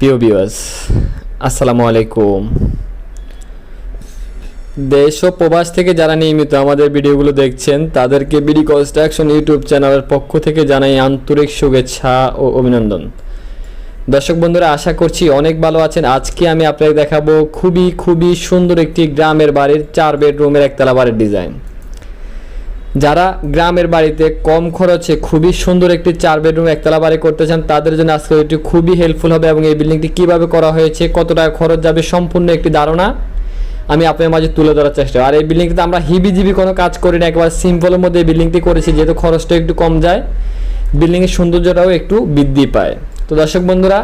প্রিয় বিওয়াস আসসালামু আলাইকুম। দেশ ও প্রবাস থেকে যারা নিয়মিত আমাদের ভিডিওগুলো দেখছেন, তাদেরকে বিডি কনস্ট্রাকশন ইউটিউব চ্যানেলের পক্ষ থেকে জানাই আন্তরিক শুভেচ্ছা ও অভিনন্দন। দর্শক বন্ধুরা, আশা করছি অনেক ভালো আছেন। আজকে আমি আপনাকে দেখাবো খুবই খুবই সুন্দর একটি গ্রামের বাড়ির চার বেডরুমের একতলা বাড়ির ডিজাইন যারা গ্রামের বাড়িতে কম খরচে খুবই সুন্দর একটি চার বেডরুম, একতলা বাড়ি করতে চান, তাদের জন্য আজকে এটি খুবই হেল্পফুল হবে এবং এই বিল্ডিংটি কীভাবে করা হয়েছে, কত টাকা খরচ যাবে সম্পূর্ণ একটি ধারণা আমি আপনার মাঝে তুলে ধরার চেষ্টা। আর এই বিল্ডিংটিতে আমরা হিবিজিবি কোনো কাজ করি না, একবার সিম্পলের মধ্যে এই বিল্ডিংটি করেছি, যেহেতু খরচটা একটু কম যায় বিল্ডিংয়ের সৌন্দর্যটাও একটু বৃদ্ধি পায় তো দর্শক বন্ধুরা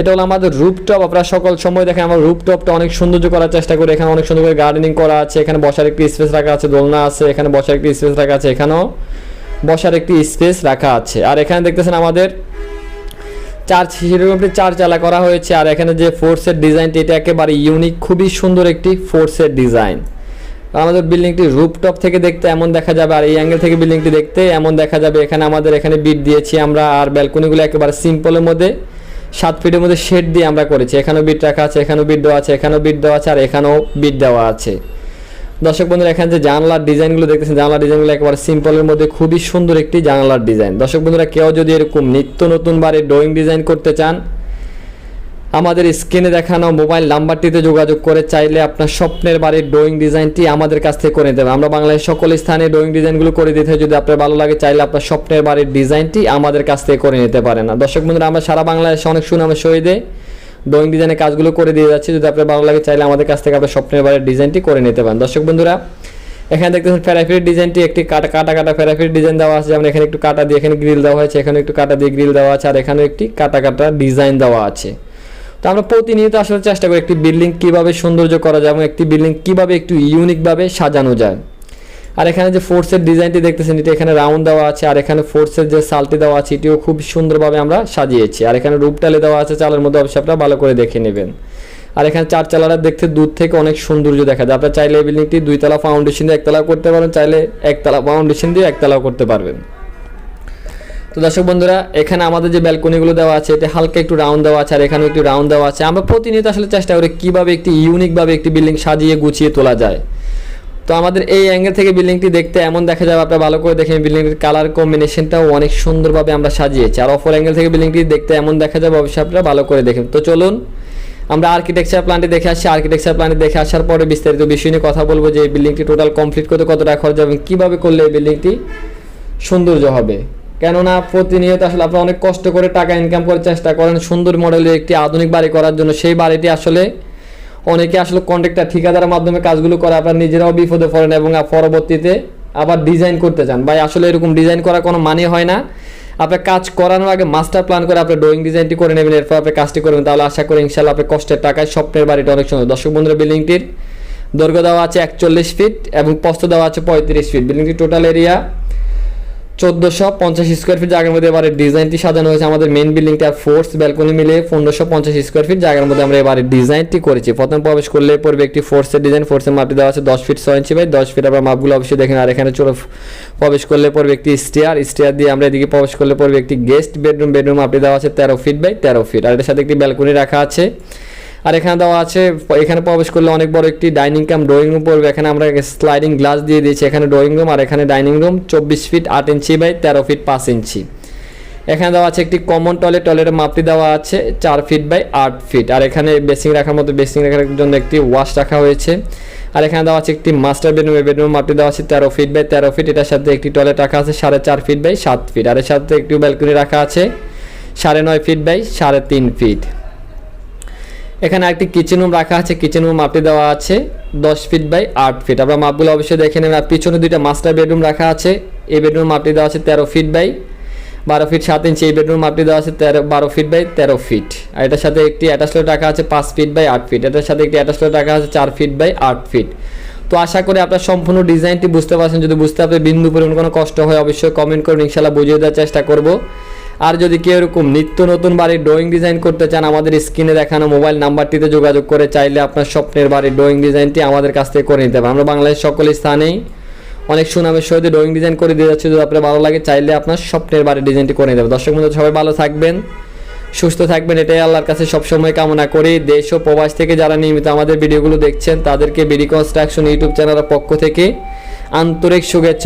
এটা হলো আমাদের রুপটপ আপনারা সকল সময় দেখেন আমরা রুপটপটা অনেক সৌন্দর্য করার চেষ্টা করি। এখানে অনেক সুন্দর করে গার্ডেনিং করা আছে। এখানে বসার একটি স্পেস রাখা আছে, দোলনা আছে। এখানে বসার একটি স্পেস রাখা আছে। এখানেও বসার একটি স্পেস রাখা আছে। আর এখানে দেখতেছেন আমাদের চার সেরকম একটি চার চালা করা হয়েছে। আর এখানে যে ফোর্সের ডিজাইনটি এটা একেবারে ইউনিক খুবই সুন্দর একটি ফোর্সের ডিজাইন আমাদের বিল্ডিংটি রুপটপ থেকে দেখতে এমন দেখা যাবে। আর এই অ্যাঙ্গেল থেকে বিল্ডিংটি দেখতে এমন দেখা যাবে। এখানে আমাদের এখানে বিট দিয়েছি আমরা। আর ব্যালকনিগুলো একেবারে সিম্পলের মধ্যে। সাত ফিটের মধ্যে শেড দিয়ে আমরা করেছি। এখানেও বিট রাখা আছে, এখানেও বিট দেওয়া আছে, এখানেও বিট দেওয়া আছে, আর এখানেও বিট দেওয়া আছে। দর্শক বন্ধুরা, এখানে যে জানলার ডিজাইনগুলো দেখতেছেন, জানলার ডিজাইনগুলো একবার সিম্পলের মধ্যে খুবই সুন্দর একটি জানলার ডিজাইন। দর্শক বন্ধুরা, কেউ যদি এরকম নিত্য নতুন বারে ড্রয়িং ডিজাইন করতে চান আমাদের স্ক্রিনে দেখানো মোবাইল নাম্বারটিতে যোগাযোগ করে চাইলে আপনার স্বপ্নের বাড়ির ড্রয়িং ডিজাইনটি আমাদের কাছ থেকে করে দেবে আমরা বাংলাদেশের সকল স্থানে ড্রয়িং ডিজাইনগুলো করে দিতে যদি আপনার ভালো লাগে, চাইলে আপনার স্বপ্নের বাড়ির ডিজাইনটি আমাদের কাছ থেকে করে নিতে পারেন। না দর্শক বন্ধুরা, আমরা সারা বাংলাদেশে অনেক সুনামের সহিতে ড্রয়িং ডিজাইনের কাজগুলো করে দিয়ে যাচ্ছি। যদি আপনার ভালো লাগে, চাইলে আমাদের কাছ থেকে আপনার স্বপ্নের বাড়ির ডিজাইনটি করে নিতে পারেন। দর্শক বন্ধুরা, এখানে দেখতেছেন ফেরাফির ডিজাইনটি একটি কাটা কাটা কাটা ফেরাফির ডিজাইন দেওয়া আছে। যেমন এখানে একটু কাটা দিয়ে এখানে গ্রিল দেওয়া হয়েছে এখানে একটু কাটা দিয়ে গ্রিল দেওয়া আছে। আর এখানেও একটি কাটা কাটা ডিজাইন দেওয়া আছে। তো আমরা প্রতিনিয়ত আসলে চেষ্টা করি একটি বিল্ডিং কীভাবে সৌন্দর্য করা যায় এবং একটি বিল্ডিং কীভাবে একটু ইউনিকভাবে সাজানো যায়। আর এখানে যে ফোর্সের ডিজাইনটি দেখতেছেন, এটি এখানে রাউন্ড দেওয়া আছে, আর এখানে ফোর্সের যে সালটি দেওয়া আছে, এটিও খুব সুন্দরভাবে আমরা সাজিয়েছি। আর এখানে রূপটালে দেওয়া আছে, চালের মধ্যে অবশ্যই আপনারা ভালো করে দেখে নেবেন। আর এখানে চার চালাটা দেখতে দূর থেকে অনেক সৌন্দর্য দেখা যায়। আপনারা চাইলে এই বিল্ডিংটি দুইতলা ফাউন্ডেশন দিয়ে একতলা করতে পারেন, চাইলে একতলা ফাউন্ডেশন দিয়ে একতলাও করতে পারবেন। তো দর্শক বন্ধুরা, এখানে আমাদের যে ব্যালকনিগুলো দেওয়া আছে এটা হালকা একটু রাউন্ড দেওয়া আছে, আর এখানেও একটু রাউন্ড দেওয়া আছে। আমরা প্রতিনিয়ত আসলে চেষ্টা করি কীভাবে একটি ইউনিকভাবে একটি বিল্ডিং সাজিয়ে গুছিয়ে তোলা যায়। তো আমাদের এই অ্যাঙ্গেল থেকে বিল্ডিংটি দেখতে এমন দেখা যাবে, আপনারা ভালো করে দেখেন বিল্ডিংটির কালার কম্বিনেশনটাও অনেক সুন্দরভাবে আমরা সাজিয়েছি। আর অপর অ্যাঙ্গেল থেকে বিল্ডিংটি দেখতে এমন দেখা যাবে, অবশ্যই আপনারা ভালো করে দেখেন তো চলুন, আমরা আর্কিটেকচার প্ল্যানটি দেখে আসছি আর্কিটেকচার প্ল্যানটি দেখে আসার পরে বিস্তারিত বিষয় নিয়ে কথা বলব যে বিল্ডিংটি টোটাল কমপ্লিট করতে কত টাকা খরচ হবে কীভাবে করলে এই বিল্ডিংটি সৌন্দর্য হবে। কেননা প্রতিনিয়ত আসলে আপনারা অনেক কষ্ট করে টাকা ইনকাম করার চেষ্টা করেন, সুন্দর মডেলের একটি আধুনিক বাড়ি করার জন্য। সেই বাড়িটি আসলে অনেকে আসলে কন্ট্রাক্টর ঠিকাদারের মাধ্যমে কাজগুলো করে, আপনার নিজেরাও বিপদে পড়েন এবং পরবর্তীতে আবার ডিজাইন করতে চান। ভাই, আসলে এরকম ডিজাইন করা কোনো মানে হয় না। আপনি কাজ করানোর আগে মাস্টার প্ল্যান করে আপনি ড্রয়িং ডিজাইনটি করে নেবেন, এরপর আপনি কাজটি করবেন। তাহলে আশা করি ইনশাল্লাহ আপনি কষ্টের টাকায় স্বপ্নের বাড়িটা অনেক সুন্দর। দর্শক বন্ধুরা, বিল্ডিংটির দৈর্ঘ্য দেওয়া আছে একচল্লিশ ফিট এবং পস্ত দেওয়া আছে পঁয়ত্রিশ ফিট বিল্ডিংটির টোটাল এরিয়া চোদ্দোশো পঞ্চাশ স্কোয়ার ফিট জায়গার মধ্যে এবারে ডিজাইনটি সাজানো হয়েছে। আমাদের মেন বিল্ডিংটা ফোর্স ব্যালকনি মিলে পনেরোশো পঞ্চাশ স্কোয়ার ফিট জায়গার মধ্যে আমরা এবারে ডিজাইনটি করেছি। প্রথম প্রবেশ করলে পড়বে একটি ফোর্সের ডিজাইন ফোর্সের মাপটি দেওয়া আছে দশ ফিট ছয় ইঞ্চি বাই দশ ফিট আমরা মাপগুলো অবশ্যই দেখেন আর এখানে চলে, প্রবেশ করলে পড়বে একটি স্টেয়ার স্টেয়ার দিয়ে আমরা এদিকে প্রবেশ করলে পড়বে একটি গেস্ট বেডরুম বেডরুম মাপটি দেওয়া আছে তেরো ফিট বাই তেরো ফিট আর এটার সাথে একটি ব্যালকনি রাখা আছে। আর এখানে দেওয়া আছে, এখানে প্রবেশ করলে অনেক বড় একটি ডাইনিং কাম ড্রয়িং রুম পড়বে। এখানে আমরা স্লাইডিং গ্লাস দিয়ে দিয়েছি। এখানে ড্রয়িং রুম আর এখানে ডাইনিং রুম চব্বিশ ফিট আট ইঞ্চি বাই তেরো ফিট পাঁচ ইঞ্চি। এখানে দেওয়া আছে একটি কমন টয়লেট টয়লেটের মাপটি দেওয়া আছে চার ফিট বাই আট ফিট আর এখানে বেসিং রাখার মতো বেসিং রাখার জন্য একটি ওয়াশ রাখা হয়েছে। আর এখানে দেওয়া আছে একটি মাস্টার বেডরুম এই বেডরুম মাপটি দেওয়া আছে তেরো ফিট বাই তেরো ফিট এটার সাথে একটি টয়লেট রাখা আছে সাড়ে চার ফিট বাই সাত ফিট আর এর সাথে একটি ব্যালকনি রাখা আছে সাড়ে নয় ফিট বাই সাড়ে তিন ফিট এখানে একটি কিচেন রুম রাখা আছে কিচেন রুম মাপটি দেওয়া আছে, দশ ফিট বাই আট ফিট আমরা মাপগুলো অবশ্যই দেখে নেবেন। আর পিছনে দুইটা মাস্টার বেডরুম রাখা আছে, এই বেডরুম মাপটি দেওয়া আছে তেরো ফিট বাই বারো ফিট সাত ইঞ্চি এই বেডরুম মাপটি দেওয়া আছে তেরো, বারো ফিট বাই তেরো ফিট আর এটার সাথে একটি অ্যাটাচলেট রাখা আছে পাঁচ ফিট বাই আট ফিট এটার সাথে একটি অ্যাটাচলেট রাখা আছে চার ফিট বাই আট ফিট তো আশা করি আপনার সম্পূর্ণ ডিজাইনটি বুঝতে পারছেন। যদি বুঝতে আপনার বিন্দু পরিমাণ কোনো কষ্ট হয়, অবশ্যই কমেন্ট করুন ইনশাল্লাহ বুঝিয়ে দেওয়ার চেষ্টা করব। আর যদি কেউ এরকম নিত্য নতুন বাড়ির ড্রয়িং ডিজাইন করতে চান, আমাদের স্ক্রিনে দেখানো মোবাইল নাম্বারটিতে যোগাযোগ করে চাইলে আপনার স্বপ্নের বাড়ির ড্রয়িং ডিজাইনটি আমাদের কাছ থেকে করে নিতে পারেন। আমরা বাংলাদেশের সকল স্থানেই অনেক সুনামের সহিত ড্রয়িং ডিজাইন করে দিয়ে যাচ্ছে। যদি আপনার ভালো লাগে, চাইলে আপনার স্বপ্নের বাড়ির ডিজাইনটি করে নিতে দর্শক বন্ধু, সবাই ভালো থাকবেন, সুস্থ থাকবেন। এটাই আল্লাহর কাছে সবসময় কামনা করি। দেশ ও প্রবাস থেকে যারা নিয়মিত আমাদের ভিডিওগুলো দেখছেন, তাদেরকে বিডি কনস্ট্রাকশন ইউটিউব চ্যানেলের পক্ষ থেকে আন্তরিক শুভেচ্ছা।